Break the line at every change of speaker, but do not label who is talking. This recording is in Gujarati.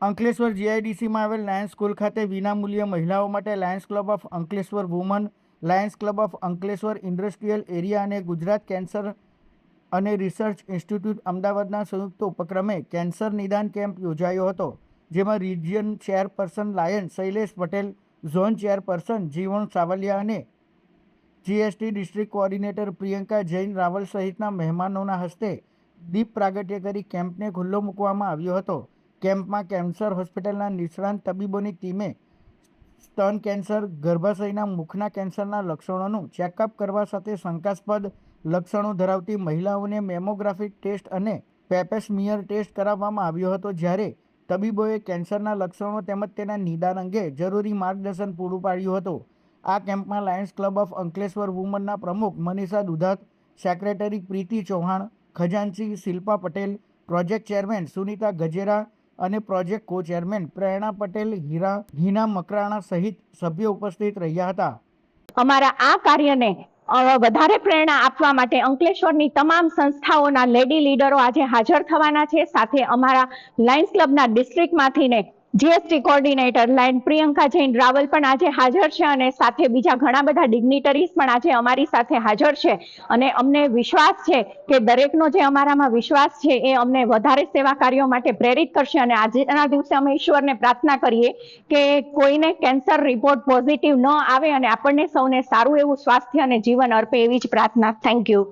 અંકલેશ્વર જીઆઈડીસીમાં આવેલ લાયન્સ સ્કૂલ ખાતે વિનામૂલ્યે મહિલાઓ માટે Lions Club of Ankleshwar woman Lions Club of Ankleshwar industrial area અને ગુજરાત કેન્સર અને રિસર્ચ ઇન્સ્ટિટ્યૂટ અમદાવાદના સંયુક્ત ઉપક્રમે કેન્સર નિદાન કેમ્પ યોજાયો હતો, જેમાં region chairperson lion Shailesh Patel, zone chairperson Jivan Savaliya અને GST district coordinator Priyanka Jain Raval સહિતના મહેમાનોના હસ્તે દીપ પ્રાગટ્ય કરી કેમ્પને ખુલ્લો મૂકવામાં આવ્યો હતો. કેમ્પમાં કેન્સર હોસ્પિટલના નિષ્ણાંત તબીબોની ટીમે સ્તન કેન્સર, ગર્ભાશયના મુખના કેન્સરના લક્ષણોનું ચેકઅપ કરવા સાથે શંકાસ્પદ લક્ષણો ધરાવતી મહિલાઓને મેમોગ્રાફિક ટેસ્ટ અને પેપેસ્મિયર ટેસ્ટ કરાવવામાં આવ્યો હતો જ્યારે તબીબોએ કેન્સરના લક્ષણો તેમજ તેના નિદાન અંગે જરૂરી માર્ગદર્શન પૂરું પાડ્યું હતું. આ કેમ્પમાં લાયન્સ ક્લબ ઓફ અંકલેશ્વર વુમનના પ્રમુખ મનીષા દુધાત, સેક્રેટરી પ્રીતિ ચૌહાણ, ખજાનચી શિલ્પા પટેલ, પ્રોજેક્ટ ચેરમેન સુનિતા ગજેરા અને પ્રોજેક્ટ કો ચેરમેન પ્રેરણા પટેલ હીરા હિના મકરાણા સહિત સભ્યો ઉપસ્થિત રહ્યા હતા.
અમારા આ કાર્યને વધારે પ્રેરણા આપવા માટે અંકલેશ્વરની તમામ સંસ્થાઓના લેડી લીડરો આજે હાજર થવાના છે. સાથે અમારા લાયન્સ ક્લબના ડિસ્ટ્રિક્ટમાંથી ને GST coordinator lion Priyanka Jain Raval પણ આજે હાજર છે અને સાથે બીજા ઘણા બધા ડિગ્નિટરીઝ પણ આજે અમારી સાથે હાજર છે. અને અમને વિશ્વાસ છે કે દરેકનો જે અમારામાં વિશ્વાસ છે એ અમને વધારે સેવા કાર્યો માટે પ્રેરિત કરશે અને આજના દિવસે અમે ઈશ્વરને પ્રાર્થના કરીએ કે કોઈને કેન્સર રિપોર્ટ પોઝિટિવ ન આવે અને આપણને સૌને સારું એવું સ્વાસ્થ્ય અને જીવન અર્પે એવી જ પ્રાર્થના. Thank you